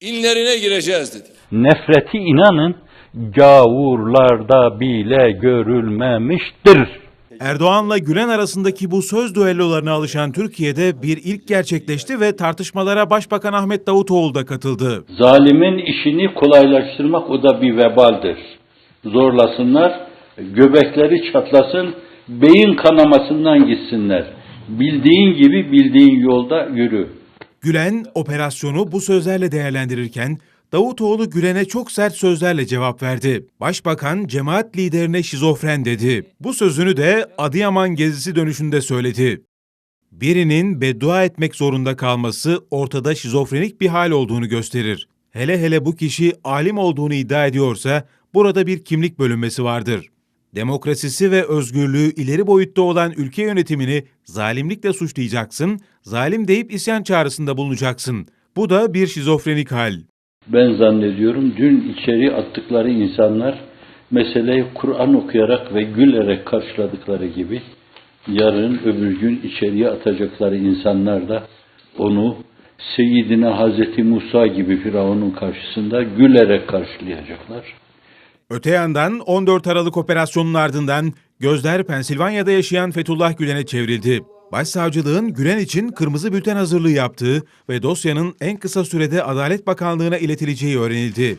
inlerine gireceğiz dedi. Nefreti inanın gavurlarda bile görülmemiştir. Erdoğan'la Gülen arasındaki bu söz düellolarına alışan Türkiye'de bir ilk gerçekleşti ve tartışmalara Başbakan Ahmet Davutoğlu da katıldı. Zalimin işini kolaylaştırmak o da bir vebaldir. Zorlasınlar, göbekleri çatlasın, beyin kanamasından gitsinler. Bildiğin gibi bildiğin yolda yürü. Gülen operasyonu bu sözlerle değerlendirirken Davutoğlu Gülen'e çok sert sözlerle cevap verdi. Başbakan cemaat liderine şizofren dedi. Bu sözünü de Adıyaman gezisi dönüşünde söyledi. Birinin beddua etmek zorunda kalması ortada şizofrenik bir hal olduğunu gösterir. Hele hele bu kişi alim olduğunu iddia ediyorsa burada bir kimlik bölünmesi vardır. Demokrasisi ve özgürlüğü ileri boyutta olan ülke yönetimini zalimlikle suçlayacaksın, zalim deyip isyan çağrısında bulunacaksın. Bu da bir şizofrenik hal. Ben zannediyorum dün içeri attıkları insanlar meseleyi Kur'an okuyarak ve gülerek karşıladıkları gibi yarın öbür gün içeriye atacakları insanlar da onu Seyyidine Hazreti Musa gibi Firavun'un karşısında gülerek karşılayacaklar. Öte yandan 14 Aralık operasyonunun ardından gözler Pensilvanya'da yaşayan Fethullah Gülen'e çevrildi. Başsavcılığın Gülen için kırmızı bülten hazırlığı yaptığı ve dosyanın en kısa sürede Adalet Bakanlığı'na iletileceği öğrenildi.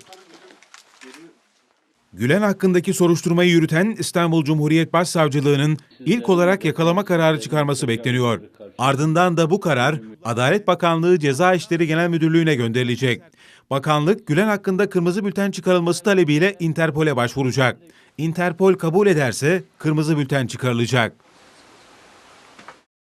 Gülen hakkındaki soruşturmayı yürüten İstanbul Cumhuriyet Başsavcılığı'nın ilk olarak yakalama kararı çıkarması bekleniyor. Ardından da bu karar Adalet Bakanlığı Ceza İşleri Genel Müdürlüğü'ne gönderilecek. Bakanlık Gülen hakkında kırmızı bülten çıkarılması talebiyle Interpol'e başvuracak. Interpol kabul ederse kırmızı bülten çıkarılacak.